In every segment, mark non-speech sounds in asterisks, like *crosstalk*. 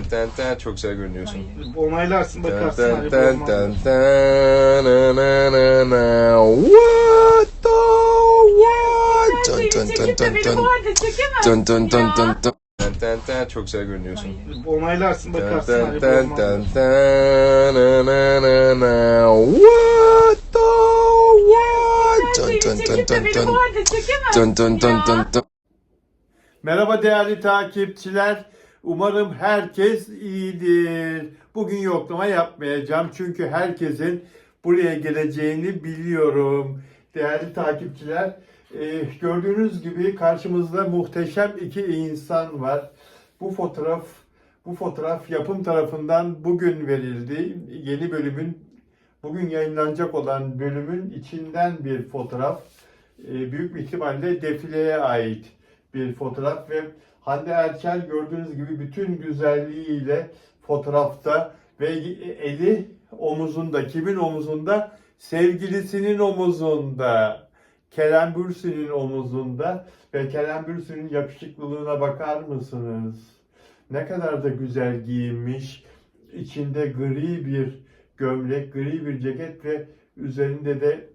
Ten ten ten çok güzel görünüyorsun. Onaylarsın bakarsın. ten hani ten ten ten na na na na What the what? Dun dun dun dun dun. Dun dun dun dun dun. Ten ten ten çok güzel görünüyorsun. Onaylarsın Ten bakarsın. ten hani ten ten ten na na na na What the what? Dun dun dun dun dun. Dun dun dun dun dun. Merhaba değerli takipçiler. Umarım herkes iyidir. Bugün yoklama yapmayacağım çünkü herkesin buraya geleceğini biliyorum. Değerli takipçiler, e, gördüğünüz gibi karşımızda muhteşem iki insan var. Bu fotoğraf bu fotoğraf yapım tarafından bugün verildi. Yeni bölümün bugün yayınlanacak olan bölümün içinden bir fotoğraf. E, büyük bir ihtimalle defileye ait bir fotoğraf ve Hande Erçel gördüğünüz gibi bütün güzelliğiyle fotoğrafta ve eli omuzunda. Kimin omuzunda? Sevgilisinin omuzunda. Kerem Bürsin'in omuzunda ve Kerem Bürsin'in yakışıklılığına bakar mısınız? Ne kadar da güzel giyinmiş. İçinde gri bir gömlek, gri bir ceket ve üzerinde de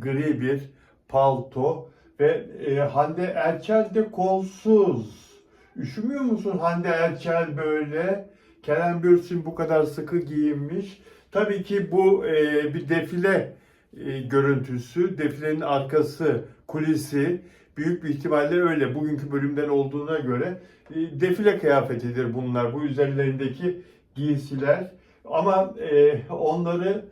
gri bir palto ve e, Hande Erçel de kolsuz. Üşümüyor musun Hande Erçel böyle? Kerem Bürsin bu kadar sıkı giyinmiş. Tabii ki bu e, bir defile e, görüntüsü, defilenin arkası, kulisi. Büyük bir ihtimalle öyle. Bugünkü bölümden olduğuna göre e, defile kıyafetidir bunlar. Bu üzerlerindeki giysiler. Ama e, onları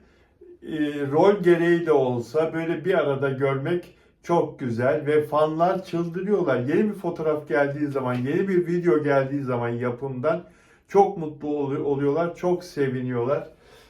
e, rol gereği de olsa böyle bir arada görmek çok güzel ve fanlar çıldırıyorlar. Yeni bir fotoğraf geldiği zaman, yeni bir video geldiği zaman yapımdan çok mutlu olu- oluyorlar, çok seviniyorlar.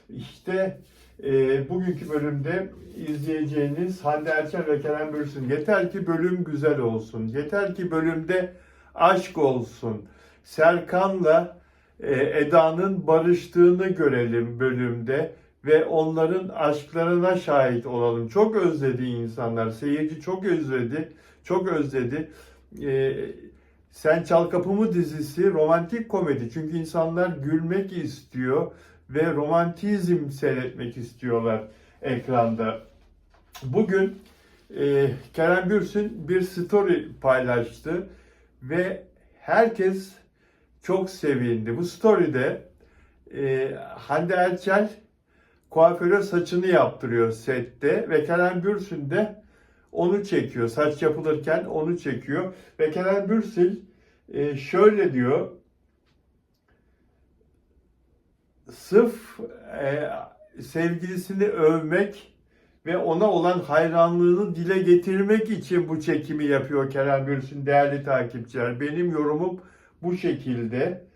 İşte e, bugünkü bölümde izleyeceğiniz Hande Erçel ve Kerem Bürsin. Yeter ki bölüm güzel olsun. Yeter ki bölümde aşk olsun. Serkan'la e, Eda'nın barıştığını görelim bölümde ve onların aşklarına şahit olalım. Çok özledi insanlar. Seyirci çok özledi. Çok özledi. Ee, Sen Çal Kapımı dizisi romantik komedi. Çünkü insanlar gülmek istiyor ve romantizm seyretmek istiyorlar ekranda. Bugün e, Kerem Bürsin bir story paylaştı ve herkes çok sevindi. Bu story'de e, Hande Erçel kuaföre saçını yaptırıyor sette ve Kerem Bürsin de onu çekiyor. Saç yapılırken onu çekiyor ve Kerem Bürsin e, şöyle diyor. Sırf e, sevgilisini övmek ve ona olan hayranlığını dile getirmek için bu çekimi yapıyor Kerem Bürsin değerli takipçiler. Benim yorumum bu şekilde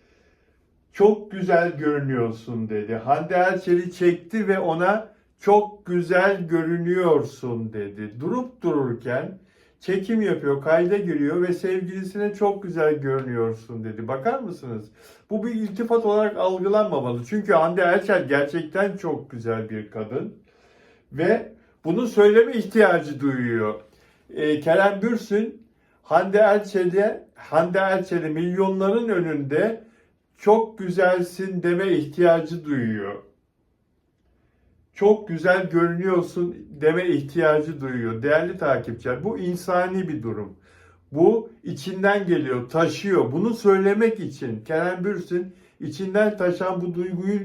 çok güzel görünüyorsun dedi. Hande Erçel'i çekti ve ona çok güzel görünüyorsun dedi. Durup dururken çekim yapıyor, kayda giriyor ve sevgilisine çok güzel görünüyorsun dedi. Bakar mısınız? Bu bir iltifat olarak algılanmamalı. Çünkü Hande Erçel gerçekten çok güzel bir kadın ve bunu söyleme ihtiyacı duyuyor. Ee, Kerem Bürsin Hande Erçel'e Hande Erçel'e milyonların önünde çok güzelsin deme ihtiyacı duyuyor. Çok güzel görünüyorsun deme ihtiyacı duyuyor. Değerli takipçiler bu insani bir durum. Bu içinden geliyor, taşıyor. Bunu söylemek için Kerem Bürsin içinden taşan bu duyguyu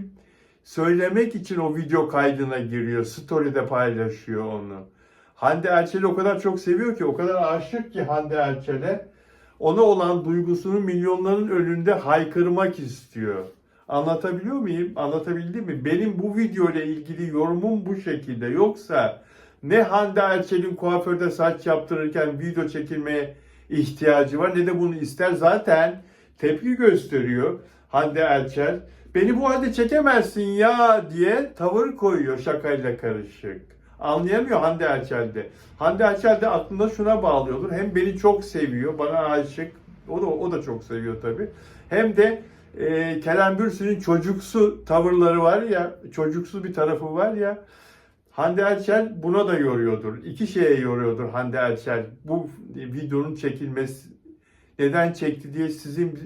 söylemek için o video kaydına giriyor. Story'de paylaşıyor onu. Hande Erçel'i o kadar çok seviyor ki, o kadar aşık ki Hande Erçel'e ona olan duygusunu milyonların önünde haykırmak istiyor. Anlatabiliyor muyum? Anlatabildim mi? Benim bu video ile ilgili yorumum bu şekilde. Yoksa ne Hande Erçel'in kuaförde saç yaptırırken video çekilmeye ihtiyacı var ne de bunu ister. Zaten tepki gösteriyor Hande Erçel. Beni bu halde çekemezsin ya diye tavır koyuyor şakayla karışık. Anlayamıyor Hande Erçel'de. Hande Erçel de aklında şuna bağlıyordur. Hem beni çok seviyor, bana aşık. O da o da çok seviyor tabii. Hem de e, Kerem Bürsin'in çocuksu tavırları var ya, çocuksu bir tarafı var ya. Hande Erçel buna da yoruyordur. İki şeye yoruyordur Hande Erçel. Bu videonun çekilmesi neden çekti diye sizin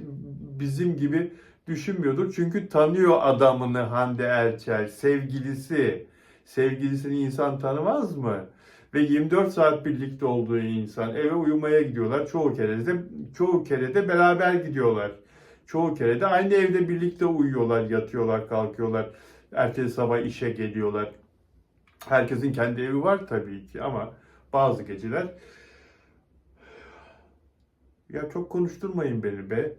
bizim gibi düşünmüyordur. Çünkü tanıyor adamını Hande Erçel, sevgilisi. Sevgilisini insan tanımaz mı? Ve 24 saat birlikte olduğu insan eve uyumaya gidiyorlar. Çoğu kere de çoğu kere de beraber gidiyorlar. Çoğu kere de aynı evde birlikte uyuyorlar, yatıyorlar, kalkıyorlar. Ertesi sabah işe geliyorlar. Herkesin kendi evi var tabii ki ama bazı geceler ya çok konuşturmayın beni be.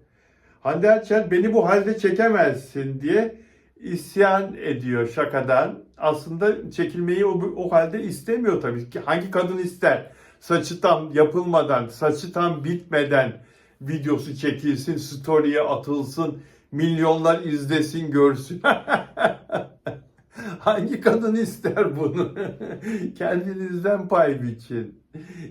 Hande Erçel beni bu halde çekemezsin diye isyan ediyor şakadan. Aslında çekilmeyi o, o halde istemiyor tabii ki. Hangi kadın ister? Saçı tam yapılmadan, saçı tam bitmeden videosu çekilsin, story'e atılsın, milyonlar izlesin, görsün. *laughs* Hangi kadın ister bunu? *laughs* Kendinizden pay biçin.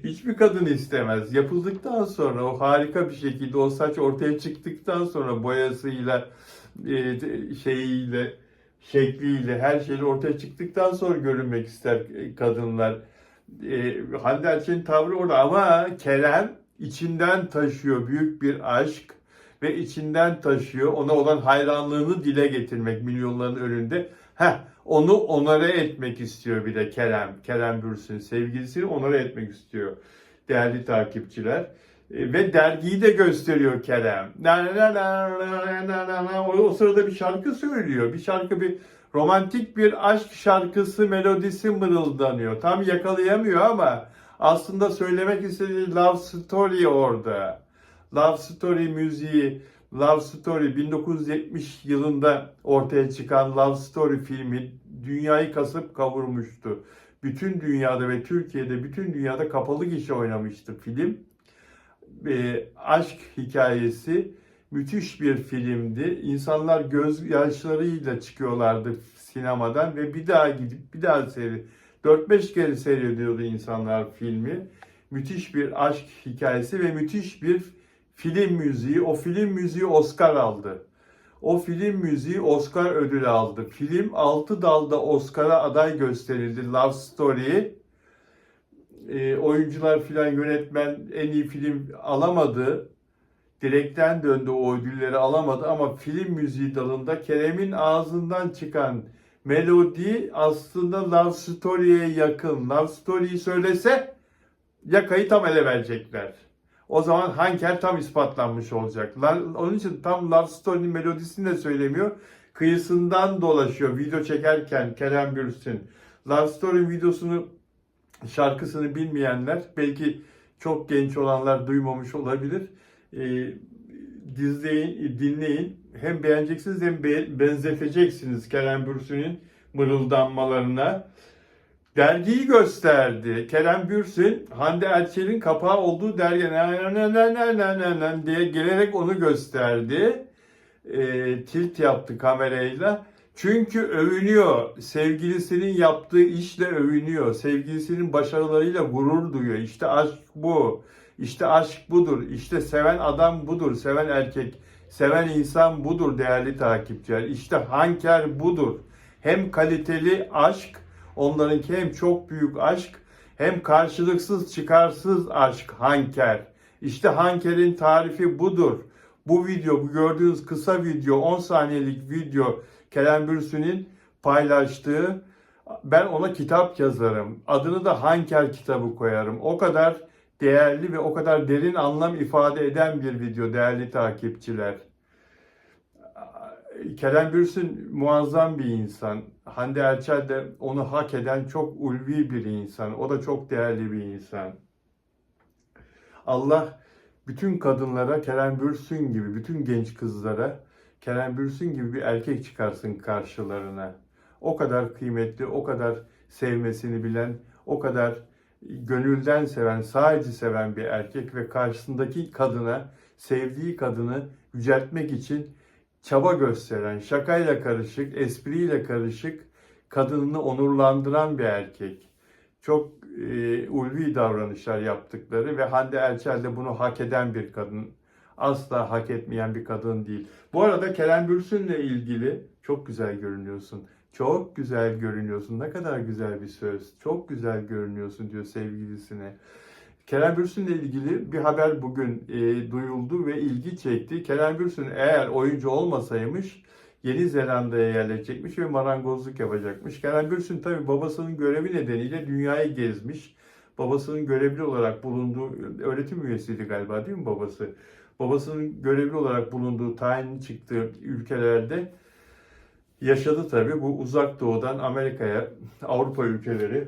Hiçbir kadın istemez. Yapıldıktan sonra o harika bir şekilde o saç ortaya çıktıktan sonra boyasıyla e, şeyiyle şekliyle her şeyle ortaya çıktıktan sonra görünmek ister e, kadınlar. E, Hande Erçel'in tavrı orada ama Kerem içinden taşıyor büyük bir aşk ve içinden taşıyor ona olan hayranlığını dile getirmek milyonların önünde. Heh, onu onara etmek istiyor bir de Kerem. Kerem Bürsin sevgilisini onara etmek istiyor değerli takipçiler. E, Ve dergiyi de gösteriyor Kerem. O sırada bir şarkı söylüyor. Bir şarkı bir romantik bir aşk şarkısı melodisi mırıldanıyor. Tam yakalayamıyor ama aslında söylemek istediği love story orada. Love Story müziği, Love Story 1970 yılında ortaya çıkan Love Story filmi dünyayı kasıp kavurmuştu. Bütün dünyada ve Türkiye'de bütün dünyada kapalı gişe oynamıştı film. E, aşk hikayesi müthiş bir filmdi. İnsanlar gözyaşlarıyla çıkıyorlardı sinemadan ve bir daha gidip bir daha seyri 4-5 kere seyrediyordu insanlar filmi. Müthiş bir aşk hikayesi ve müthiş bir film müziği. O film müziği Oscar aldı. O film müziği Oscar ödülü aldı. Film 6 dalda Oscar'a aday gösterildi. Love Story. E, oyuncular filan yönetmen en iyi film alamadı. Direkten döndü o ödülleri alamadı ama film müziği dalında Kerem'in ağzından çıkan melodi aslında Love Story'ye yakın. Love Story'yi söylese yakayı tam ele verecekler. O zaman Hanker tam ispatlanmış olacak. Onun için tam Love Story'nin melodisini de söylemiyor. Kıyısından dolaşıyor video çekerken Kerem Bürsin. Love Story videosunu şarkısını bilmeyenler belki çok genç olanlar duymamış olabilir. Ee, dizleyin, dinleyin. Hem beğeneceksiniz hem be- benzeteceksiniz Kerem Bürsin'in mırıldanmalarına. Dergiyi gösterdi. Kerem Bürsin, Hande Erçel'in kapağı olduğu dergi diye gelerek onu gösterdi. E, tilt yaptı kamerayla. Çünkü övünüyor. Sevgilisinin yaptığı işle övünüyor. Sevgilisinin başarılarıyla gurur duyuyor. İşte aşk bu. İşte aşk budur. İşte seven adam budur. Seven erkek, seven insan budur değerli takipçiler. İşte Hanker budur. Hem kaliteli aşk, onlarınki hem çok büyük aşk, hem karşılıksız çıkarsız aşk Hanker. İşte Hanker'in tarifi budur. Bu video, bu gördüğünüz kısa video, 10 saniyelik video Kerem Bürsin'in paylaştığı ben ona kitap yazarım. Adını da Hanker kitabı koyarım. O kadar değerli ve o kadar derin anlam ifade eden bir video değerli takipçiler. Kerem Bürsin muazzam bir insan. Hande Erçel de onu hak eden çok ulvi bir insan. O da çok değerli bir insan. Allah bütün kadınlara Kerem Bürsin gibi, bütün genç kızlara Kerem Bürsin gibi bir erkek çıkarsın karşılarına. O kadar kıymetli, o kadar sevmesini bilen, o kadar gönülden seven, sadece seven bir erkek ve karşısındaki kadına, sevdiği kadını yüceltmek için çaba gösteren, şakayla karışık, espriyle karışık, kadınını onurlandıran bir erkek. Çok e, ulvi davranışlar yaptıkları ve Hande Erçel de bunu hak eden bir kadın. Asla hak etmeyen bir kadın değil. Bu arada Kerem Bürsin'le ilgili çok güzel görünüyorsun. Çok güzel görünüyorsun. Ne kadar güzel bir söz. Çok güzel görünüyorsun diyor sevgilisine. Kerem Bürsin'le ilgili bir haber bugün e, duyuldu ve ilgi çekti. Kerem Bürsin eğer oyuncu olmasaymış Yeni Zelanda'ya yerleşecekmiş ve marangozluk yapacakmış. Kerem Bürsin tabii babasının görevi nedeniyle dünyayı gezmiş. Babasının görevli olarak bulunduğu, öğretim üyesiydi galiba değil mi babası? Babasının görevli olarak bulunduğu, tayin çıktığı ülkelerde yaşadı tabii. Bu uzak doğudan Amerika'ya, Avrupa ülkeleri,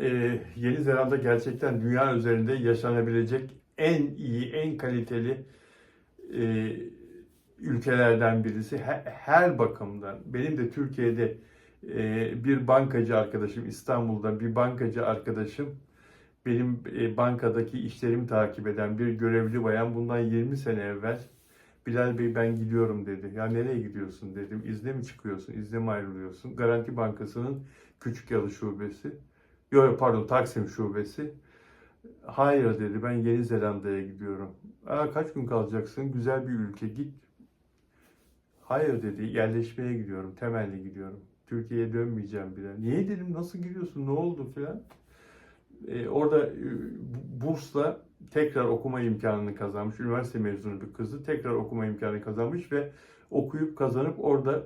ee, Yeni Zelanda gerçekten dünya üzerinde yaşanabilecek en iyi, en kaliteli e, ülkelerden birisi. Her, her bakımdan. Benim de Türkiye'de e, bir bankacı arkadaşım, İstanbul'da bir bankacı arkadaşım, benim e, bankadaki işlerimi takip eden bir görevli bayan bundan 20 sene evvel Bilal Bey ben gidiyorum dedi. Ya nereye gidiyorsun dedim. İzne mi çıkıyorsun, izne mi ayrılıyorsun? Garanti Bankası'nın Küçük Yalı Şubesi. Yok, pardon Taksim Şubesi. Hayır dedi ben Yeni Zelanda'ya gidiyorum. Aa, kaç gün kalacaksın? Güzel bir ülke git. Hayır dedi yerleşmeye gidiyorum. Temelli gidiyorum. Türkiye'ye dönmeyeceğim bile. Niye dedim nasıl gidiyorsun ne oldu filan. Ee, orada e, bursla tekrar okuma imkanını kazanmış. Üniversite mezunu bir kızı tekrar okuma imkanı kazanmış ve okuyup kazanıp orada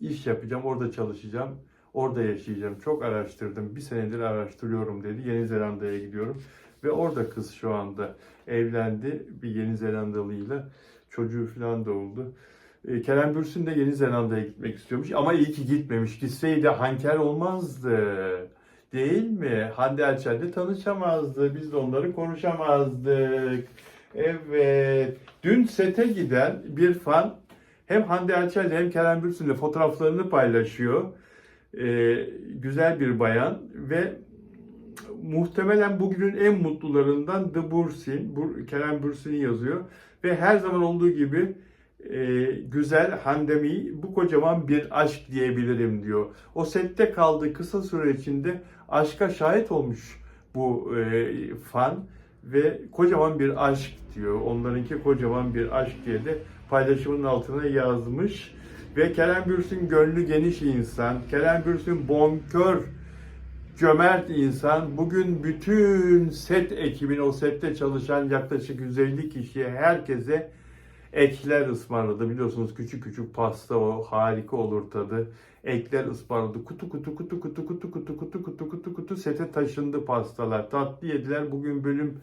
iş yapacağım, orada çalışacağım, orada yaşayacağım. Çok araştırdım, bir senedir araştırıyorum dedi. Yeni Zelanda'ya gidiyorum ve orada kız şu anda evlendi bir Yeni Zelandalıyla. Çocuğu falan da oldu. E, Kerem Bürsin de Yeni Zelanda'ya gitmek istiyormuş ama iyi ki gitmemiş. Gitseydi Hanker olmazdı. Değil mi? Hande Erçel'le tanışamazdı. Biz de onları konuşamazdık. Evet. Dün sete giden bir fan hem Hande Erçel'le hem Kerem Bürsin'le fotoğraflarını paylaşıyor. Ee, güzel bir bayan ve muhtemelen bugünün en mutlularından The Bursin, Bur Kerem Bürsin yazıyor. Ve her zaman olduğu gibi e, güzel Handemi bu kocaman bir aşk diyebilirim diyor. O sette kaldığı kısa süre içinde aşka şahit olmuş bu e, fan ve kocaman bir aşk diyor. Onlarınki kocaman bir aşk diye de paylaşımın altına yazmış. Ve Kerem Bürsin gönlü geniş insan. Kerem Bürsin bonkör, cömert insan. Bugün bütün set ekibin, o sette çalışan yaklaşık 150 kişiye, herkese ekler ısmarladı. Biliyorsunuz küçük küçük pasta o harika olur tadı. Ekler ısmarladı. Kutu kutu kutu kutu kutu kutu kutu kutu kutu kutu sete taşındı pastalar. Tatlı yediler. Bugün bölüm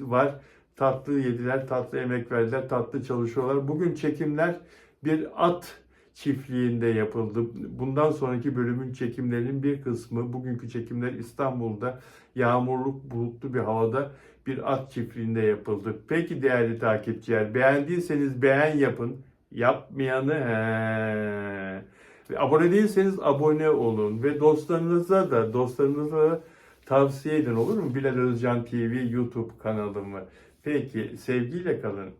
var. Tatlı yediler, tatlı emek verdiler, tatlı çalışıyorlar. Bugün çekimler bir at çiftliğinde yapıldı. Bundan sonraki bölümün çekimlerinin bir kısmı, bugünkü çekimler İstanbul'da yağmurluk bulutlu bir havada bir at çiftliğinde yapıldı. Peki değerli takipçiler, beğendiyseniz beğen yapın. Yapmayanı he. Abone değilseniz abone olun ve dostlarınıza da dostlarınıza da tavsiye edin olur mu? Bilal Özcan TV YouTube kanalımı. Peki sevgiyle kalın.